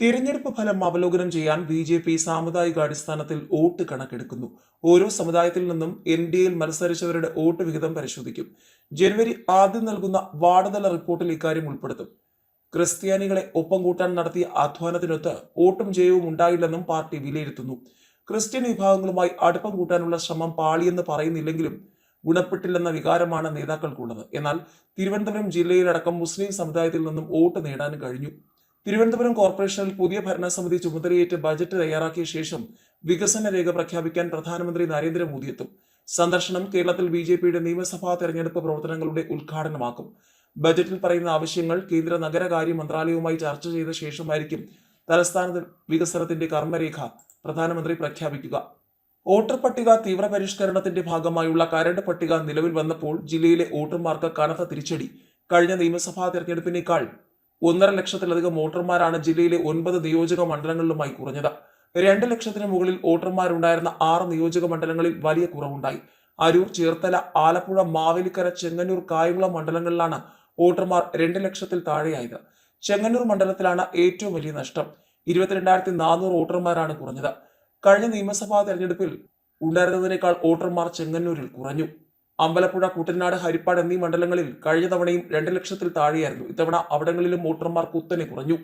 തിരഞ്ഞെടുപ്പ് ഫലം അവലോകനം ചെയ്യാൻ ബി ജെ പി സാമുദായിക അടിസ്ഥാനത്തിൽ വോട്ട് കണക്കെടുക്കുന്നു. ഓരോ സമുദായത്തിൽ നിന്നും എൻ ഡി എയിൽ മത്സരിച്ചവരുടെ വോട്ട് വിഹിതം പരിശോധിക്കും. ജനുവരി ആദ്യം നൽകുന്ന വാർഡുതല റിപ്പോർട്ടിൽ ഇക്കാര്യം ഉൾപ്പെടുത്തും. ക്രിസ്ത്യാനികളെ ഒപ്പം കൂട്ടാൻ നടത്തിയ അധ്വാനത്തിനൊത്ത് വോട്ടും ജയവും ഉണ്ടായില്ലെന്നും പാർട്ടി വിലയിരുത്തുന്നു. ക്രിസ്ത്യൻ വിഭാഗങ്ങളുമായി അടുപ്പം കൂട്ടാനുള്ള ശ്രമം പാളിയെന്ന് പറയുന്നില്ലെങ്കിലും ഗുണപ്പെട്ടില്ലെന്ന വികാരമാണ് നേതാക്കൾക്കുള്ളത്. എന്നാൽ തിരുവനന്തപുരം ജില്ലയിലടക്കം മുസ്ലിം സമുദായത്തിൽ നിന്നും വോട്ട് നേടാൻ കഴിഞ്ഞു. തിരുവനന്തപുരം കോർപ്പറേഷനിൽ പുതിയ ഭരണസമിതി ചുമതലയേറ്റ് ബജറ്റ് തയ്യാറാക്കിയ ശേഷം വികസന രേഖ പ്രഖ്യാപിക്കാൻ പ്രധാനമന്ത്രി നരേന്ദ്രമോദി എത്തും. സന്ദർശനം കേരളത്തിൽ ബി ജെ പിയുടെ നിയമസഭാ തെരഞ്ഞെടുപ്പ് പ്രവർത്തനങ്ങളുടെ ഉദ്ഘാടനമാക്കും. ബജറ്റിൽ പറയുന്ന ആവശ്യങ്ങൾ കേന്ദ്ര നഗരകാര്യ മന്ത്രാലയവുമായി ചർച്ച ചെയ്ത ശേഷമായിരിക്കും തലസ്ഥാന വികസനത്തിന്റെ കർമ്മരേഖ പ്രധാനമന്ത്രി പ്രഖ്യാപിക്കുക. വോട്ടർ പട്ടിക തീവ്ര പരിഷ്കരണത്തിന്റെ ഭാഗമായുള്ള കരട് പട്ടിക നിലവിൽ വന്നപ്പോൾ ജില്ലയിലെ വോട്ടർമാർക്ക് കനത്ത തിരിച്ചടി. കഴിഞ്ഞ നിയമസഭാ തെരഞ്ഞെടുപ്പിനേക്കാൾ ഒന്നര ലക്ഷത്തിലധികം വോട്ടർമാരാണ് ജില്ലയിലെ ഒൻപത് നിയോജക മണ്ഡലങ്ങളിലുമായി കുറഞ്ഞത്. രണ്ട് ലക്ഷത്തിന് മുകളിൽ വോട്ടർമാരുണ്ടായിരുന്ന ആറ് നിയോജക മണ്ഡലങ്ങളിൽ വലിയ കുറവുണ്ടായി. അരൂർ ചേർത്തല ആലപ്പുഴ മാവേലിക്കര ചെങ്ങന്നൂർ കായംകുളം മണ്ഡലങ്ങളിലാണ് വോട്ടർമാർ രണ്ട് ലക്ഷത്തിൽ താഴെയായത്. ചെങ്ങന്നൂർ മണ്ഡലത്തിലാണ് ഏറ്റവും വലിയ നഷ്ടം. ഇരുപത്തിരണ്ടായിരത്തി നാനൂറ് വോട്ടർമാരാണ് കുറഞ്ഞത്. കഴിഞ്ഞ നിയമസഭാ തെരഞ്ഞെടുപ്പിൽ ഉണ്ടായിരുന്നതിനേക്കാൾ വോട്ടർമാർ ചെങ്ങന്നൂരിൽ കുറഞ്ഞു. അമ്പലപ്പുഴ കുട്ടനാട് ഹരിപ്പാട് എന്നീ മണ്ഡലങ്ങളിൽ കഴിഞ്ഞ തവണയും രണ്ട് ലക്ഷത്തിൽ താഴെയായിരുന്നു. ഇത്തവണ അവിടങ്ങളിലും വോട്ടർമാർ കുത്തനെ കുറഞ്ഞു.